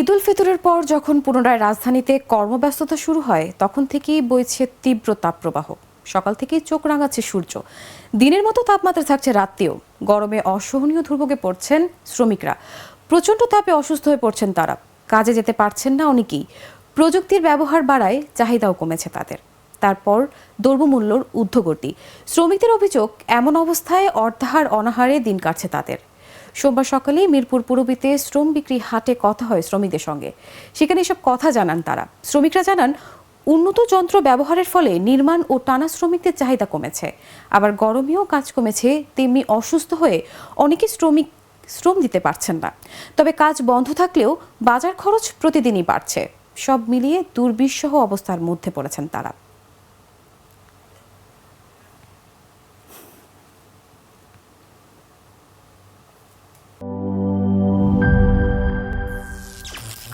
ঈদ উল ফিতরের পর যখন পুনরায় রাজধানীতে কর্মব্যস্ততা শুরু হয়, তখন থেকেই বইছে তীব্র তাপপ্রবাহ। সকাল থেকেই চোখ রাঙাচ্ছে সূর্য। দিনের মতো তাপমাত্রা থাকছে রাত্রেও। গরমে অসহনীয় দুর্ভোগে পড়ছেন শ্রমিকরা। প্রচণ্ড তাপে অসুস্থ হয়ে পড়ছেন তারা। কাজে যেতে পারছেন না অনেকেই। প্রযুক্তির ব্যবহার বাড়ায় চাহিদাও কমেছে তাদের। তারপর দ্রব্যমূল্যর ঊর্ধ্বগতি। শ্রমিকদের অভিযোগ, এমন অবস্থায় অর্ধাহার অনাহারে দিন কাটছে তাদের। সোমবার সকালে মিরপুর পুরবিতে শ্রম বিক্রি হাটে কথা হয় শ্রমিকদের সঙ্গে। সেখানে এসব কথা জানান তারা। শ্রমিকরা জানান, উন্নত যন্ত্র ব্যবহারের ফলে নির্মাণ ও টানা শ্রমিকদের চাহিদা কমেছে। আবার গরমেও কাজ কমেছে, তেমনি অসুস্থ হয়ে অনেকে শ্রমিক, শ্রম দিতে পারছেন না। তবে কাজ বন্ধ থাকলেও বাজার খরচ প্রতিদিনই বাড়ছে। সব মিলিয়ে দুর্বিষহ অবস্থার মধ্যে পড়েছেন তারা।